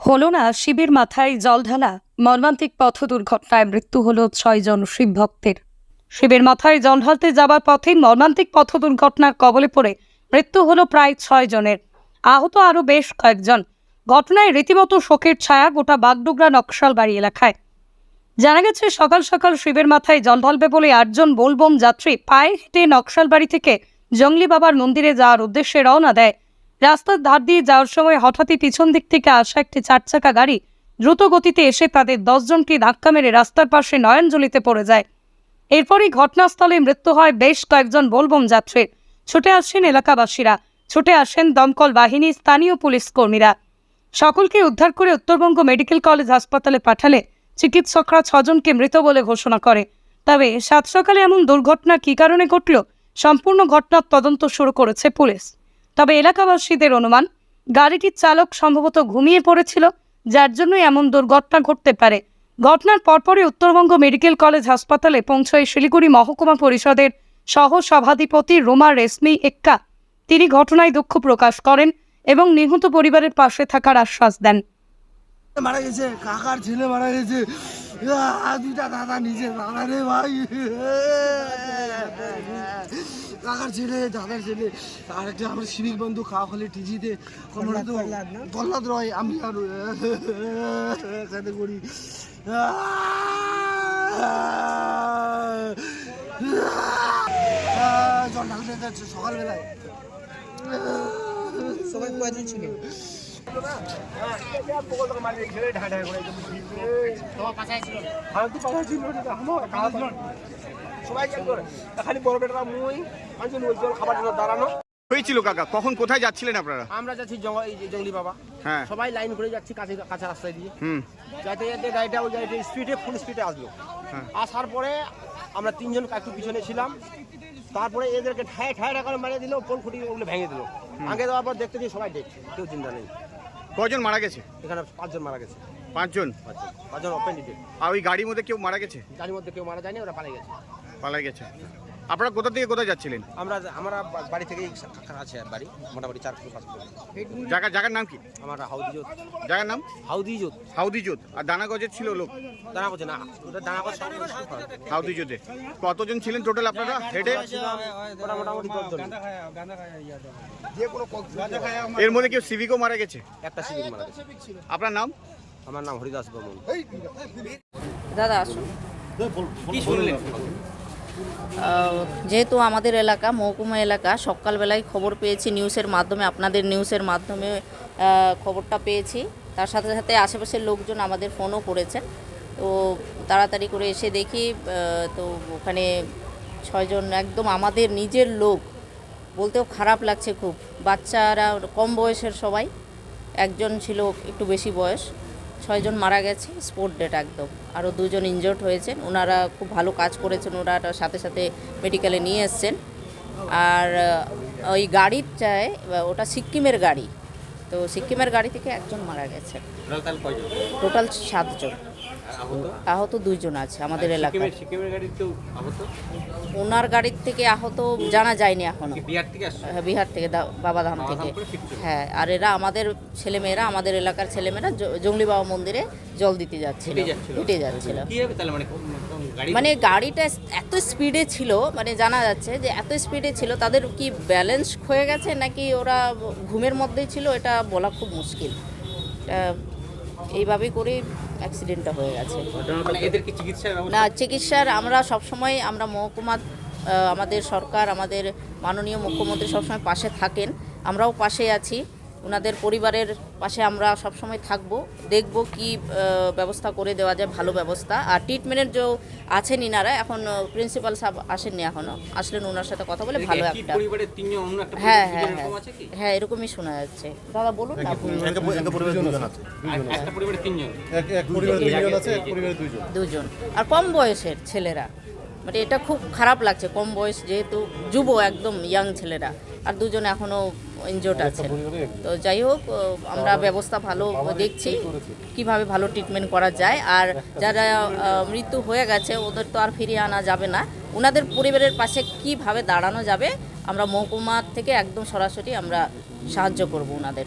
হলো না শিবের মাথায় জল ঢালা, মর্মান্তিক পথ দুর্ঘটনায় মৃত্যু হলো ছয়জন শিব ভক্তের। শিবের মাথায় জল ঢালতে যাবার পথে মর্মান্তিক পথ দুর্ঘটনার কবলে পড়ে মৃত্যু হলো প্রায় ছয় জনের। আহত আরও বেশ কয়েকজন। ঘটনায় রীতিমতো শোকের ছায়া গোটা বাগডোগরা নকশালবাড়ি এলাকায়। জানা গেছে, সকাল সকাল শিবের মাথায় জল ঢালবে বলে আটজন বোলবম যাত্রী পায়ে হেঁটে নকশালবাড়ি থেকে জঙ্গলি বাবার মন্দিরে যাওয়ার উদ্দেশ্যে রওনা দেয় রাস্তার ধার দিয়ে যাওয়ার সময় হঠাৎই পিছন দিক থেকে আসা একটি চার চাকা গাড়ি দ্রুত গতিতে এসে তাদের দশজনকে ধাক্কা মেরে রাস্তার পাশে নয়নজলিতে পড়ে যায়। এরপরই ঘটনাস্থলে মৃত্যু হয় বেশ কয়েকজন বোলবম যাত্রীর ছুটে আসেন এলাকাবাসীরা। ছুটে আসেন দমকল বাহিনী স্থানীয় পুলিশ কর্মীরা। সকলকে উদ্ধার করে উত্তরবঙ্গ মেডিকেল কলেজ হাসপাতালে পাঠালে। চিকিৎসকরা ছজনকে মৃত বলে ঘোষণা করে। তবে সাত সকালে এমন দুর্ঘটনা কী কারণে ঘটল, সম্পূর্ণ ঘটনার তদন্ত শুরু করেছে পুলিশ। তবে এলাকাবাসীদের অনুমান, গাড়িটির চালক সম্ভবত ঘুমিয়ে পড়েছিল, যার জন্য এমন দুর্ঘটনা ঘটতে পারে। ঘটনার পরপরই উত্তরবঙ্গ মেডিকেল কলেজ হাসপাতালে পৌঁছয় শিলিগুড়ি মহকুমা পরিষদের সহ সভাধিপতি রোমা রেশমি এক্কা। তিনি ঘটনায় দুঃখ প্রকাশ করেন এবং নিহত পরিবারের পাশে থাকার আশ্বাস দেন। মারা গেছে, কাকার ছেলে মারা গেছে। দুইটা দাদা নিজে দাদা রে ভাই। কাকার ছেলে দাদার ছেলে আর একটা আমার সিভিক বন্ধু খাওয়া খালি টিজিতে প্রহ্লাদ রয় আমি আর করি। জল ঢালতে যাচ্ছে সকালবেলায়। সবাই কয়জন ছিল খালি বড় বেটা মুই পাঁচজন ওই জল খাবার জন্য দাঁড়ানো হয়েছিল কাকা কখন কোথায় যাচ্ছিলেন আপনারা? আমরা যাচ্ছি জঙ্গল বাবা। হ্যাঁ। সবাই লাইন করে যাচ্ছি কাছে কাঁচা রাস্তায় দিয়ে। হুম। যাতে যাতে গাড়িটা ওই গাড়িটা স্পিডে ফুল স্পিডে আসলো। হ্যাঁ। আসার পরে আমরা তিনজন একটু পিছনে ছিলাম। তারপরে এদেরকে ঠায় ঠায় করে মারিয়ে দিল পোল খুঁটি ওগুলো ভেঙে দিল। ভাঙে দেওয়ার পর দেখতে দিয়ে সবাই দেখছে কেউ চিন্তা নেই। কজন মারা গেছে? এখানে পাঁচজন মারা গেছে। পাঁচজন? পাঁচজন। পাঁচজন ওপেন ডিটেল আর ওই গাড়ির মধ্যে কেউ মারা গেছে? গাড়ির মধ্যে কেউ মারা যায়নি ওরা পালিয়ে গেছে। পালিয়ে গেছে। আপনারা কোথা থেকে কোথায় যাচ্ছিলেন? আমরা আমরা বাড়ি থেকে আছে বাড়ি মোটামুটি চার কিলো পাঁচ কিলো জায়গা জায়গার নাম কি? আমার হাউদি জোত জায়গার নাম? হাউদি জোত হাউদি জোত আর দানাগজের ছিল লোক? দানা করছে না ওটা দানা করছে হাউদি জোতে কতজন ছিলেন টোটাল আপনারা হেডে ওটা মোটামুটি দশজন। এর মধ্যে কেউ সিভিকও মারা গেছে? একটা সিভিক মারা গেছে। আপনার নাম? আমার নাম হরিদাস বর্মন। দাদা আসুন। আহ, যেহেতু আমাদের এলাকা, মহকুমা এলাকা, সকালবেলায় খবর পেয়েছি নিউজের মাধ্যমে, আপনাদের নিউজের মাধ্যমে খবরটা পেয়েছি। তার সাথে সাথে আশেপাশের লোকজন আমাদের ফোনও করেছেন তো তাড়াতাড়ি করে এসে দেখি তো ওখানে ছয়জন একদম আমাদের নিজের লোক। বলতেও খারাপ লাগছে খুব। বাচ্চারা কম বয়সের সবাই, একজন ছিল একটু বেশি বয়স। ছয়জন মারা গেছে স্পোর্ট ডেট একদম। আরও দুজন ইনজোর্ড হয়েছেন ওনারা খুব ভালো কাজ করেছেন ওনারা সাথে সাথে মেডিকেলে নিয়ে এসছেন। আর ওই গাড়ির চায় ওটা সিকিমের গাড়ি। তো সিকিমের গাড়ি থেকে একজন মারা গেছে টোটাল সাতজন। আহত? দুইজন আছে আমাদের এলাকায়। ওনার গাড়ির থেকে আহত জানা যায়নি এখনও। হ্যাঁ, বিহার থেকে দা- বাবাধাম থেকে। হ্যাঁ আর এরা আমাদের ছেলেমেয়েরা আমাদের এলাকার ছেলেমেয়েরা জঙ্গলি বাবা মন্দিরে জল দিতে যাচ্ছিল। উঠে যাচ্ছিল। মানে গাড়িটা এত স্পিডে ছিল মানে জানা যাচ্ছে যে এত স্পিডে ছিল তাদের কি ব্যালেন্স হয়ে গেছে নাকি ওরা ঘুমের মধ্যেই ছিল? এটা বলা খুব মুশকিল। এটা এইভাবেই করে অ্যাক্সিডেন্টটা হয়ে গেছে। না চিকিৎসার আমরা সবসময় আমরা মহকুমা আমাদের সরকার আমাদের মাননীয় মুখ্যমন্ত্রী সবসময় পাশে থাকেন। আমরাও পাশে আছি। ওনাদের পরিবারের পাশে আমরা সবসময় থাকব দেখব কি ব্যবস্থা করে দেওয়া যায় ভালো ব্যবস্থা। আর ট্রিটমেন্টের যে আছেন ইনারা এখন প্রিন্সিপাল সাহেব আসেননি এখনও আসলেন ওনার সাথে কথা বলে ভালো একটা হ্যাঁ হ্যাঁ হ্যাঁ। হ্যাঁ এরকমই শোনা যাচ্ছে। দাদা বলুন না দুজন আর কম বয়সের ছেলেরা। মানে এটা খুব খারাপ লাগছে কম বয়স যেহেতু যুব একদম ইয়াং ছেলেরা। আর দুজন এখনও ইনজোর্ড আছে তো যাই হোক আমরা ব্যবস্থা ভালো দেখছি কীভাবে ভালো ট্রিটমেন্ট করা যায়। আর যারা মৃত্যু হয়ে গেছে ওদের তো আর ফিরিয়ে আনা যাবে না। ওনাদের পরিবারের পাশে কীভাবে দাঁড়ানো যাবে আমরা মহকুমার থেকে একদম সরাসরি আমরা সাহায্য করব ওনাদের